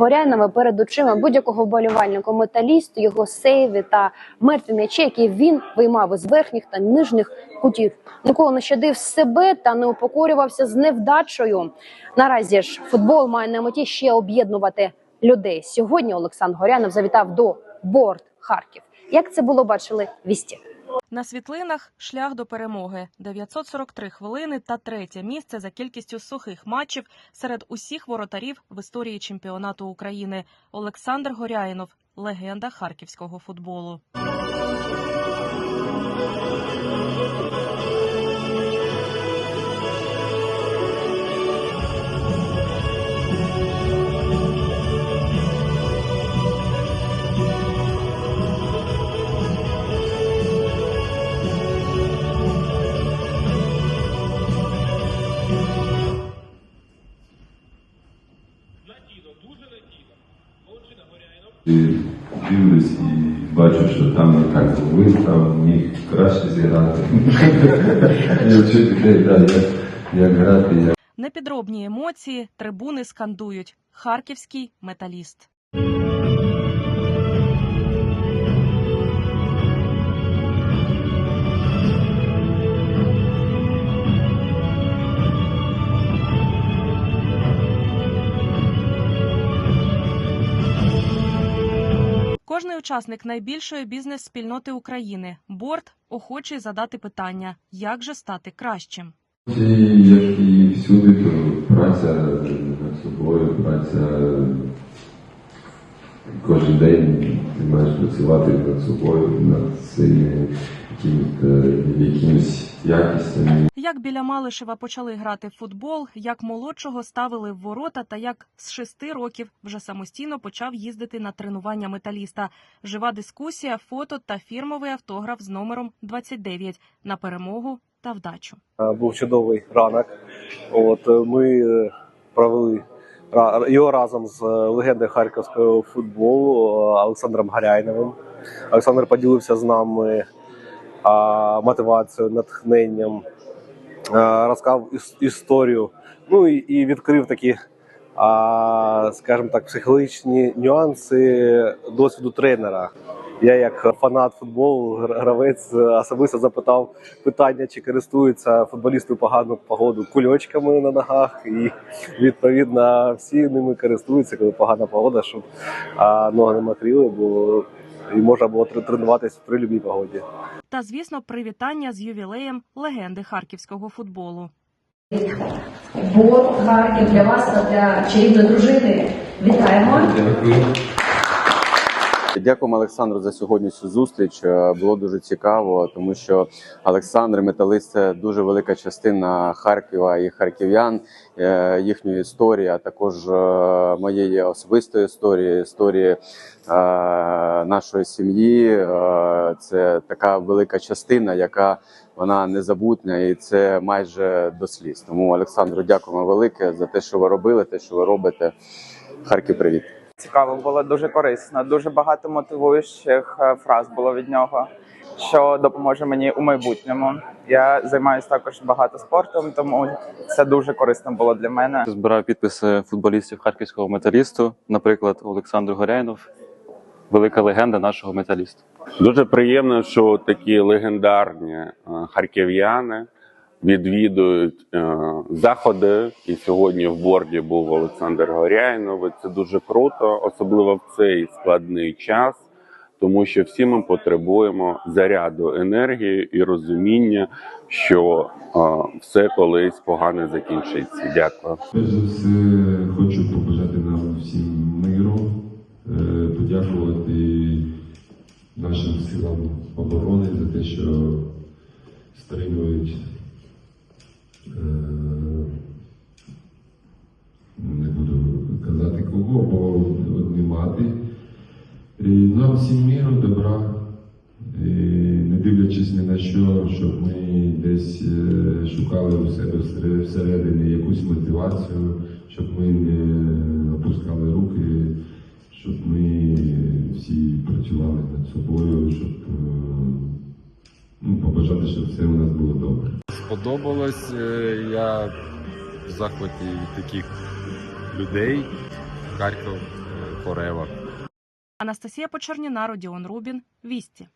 Горянами перед очима будь-якого вболівальника металіст, його сейви та мертві м'ячі, які він виймав із верхніх та нижніх кутів. Ніколи не щадив себе та не упокорювався з невдачею. Наразі ж футбол має на меті ще об'єднувати людей. Сьогодні Олександр Горянов завітав до Борт Харків. Як це було бачили вісті? На світлинах шлях до перемоги 943 хвилини та третє місце за кількістю сухих матчів серед усіх воротарів в історії чемпіонату України. Олександр Горяїнов легенда харківського футболу. І дивлюсь і бачу, що там так вистав, міг краще зіграти. Я вчу людей, як, як грати, як Непідробні емоції, трибуни скандують. Харківський металіст. Кожний учасник найбільшої бізнес-спільноти України Борт охочий задати питання, як же стати кращим. Як і всюди, то праця над собою, праця кожен день ти маєш працювати над собою, над своїми якимись, якимись якістями. Як біля Малишева почали грати в футбол, як молодшого ставили в ворота, та як з шести років вже самостійно почав їздити на тренування металіста. Жива дискусія, фото та фірмовий автограф з номером 29 на перемогу та вдачу. Е, був чудовий ранок. От е, ми е, провели його разом з легендою харківського футболу Олександром Гаряйновим. Олександр поділився з нами мотивацією, натхненням, розказав іс- історію. Ну і, і відкрив такі, а, скажімо так, психологічні нюанси досвіду тренера. Я, як фанат футболу, гравець, е, особисто запитав питання, чи користуються футболісти погану погоду кульочками на ногах, і відповідно всі ними користуються, коли погана погода, щоб а, ноги не мокріли, бо і можна було тре- тренуватися при будь-якій погоді. Та, звісно, привітання з ювілеєм легенди харківського футболу. Бо Харків для вас та для чарівної дружини. Вітаємо! Дякую. Дякуємо Олександру за сьогоднішню зустріч. Е, Було дуже цікаво, тому що Олександр Металист це дуже велика частина Харкова і харків'ян, е, їхньої історії, а також е, моєї особистої історії, історії нашої сім'ї. Це така велика частина, яка вона незабутня, і це майже до сліз. Тому Олександру дякуємо велике за те, що ви робили, те, що ви робите. Харків, привіт. Цікаво було дуже корисно. Дуже багато мотивуючих е, фраз було від нього, що допоможе мені у майбутньому. Я займаюся також багато спортом, тому це дуже корисно було для мене. Збираю підписи футболістів харківського металісту, наприклад, Олександр Горяйнов, велика легенда нашого металіста. Дуже приємно, що такі легендарні е, харків'яни відвідують е, заходи. І сьогодні в борді був Олександр Горяйнов. Це дуже круто, особливо в цей складний час, тому що всі ми потребуємо заряду енергії і розуміння, що е, все колись погано закінчиться. Дякую. Перш за все, хочу побажати нам всім миру, е, подякувати нашим силам оборони за те, що стримують. Е, Не буду казати кого, бо одні мати. Нам всім миру, добра, не дивлячись ні на що, щоб ми десь е, шукали у себе всередині якусь мотивацію, щоб ми не опускали руки, щоб ми всі працювали над собою, щоб е, ну, побажати, щоб все у нас було добре. Сподобалось. Е, Я в захваті таких людей. Харків Корева Анастасія Почерніна, Родіон Рубін, Вісті.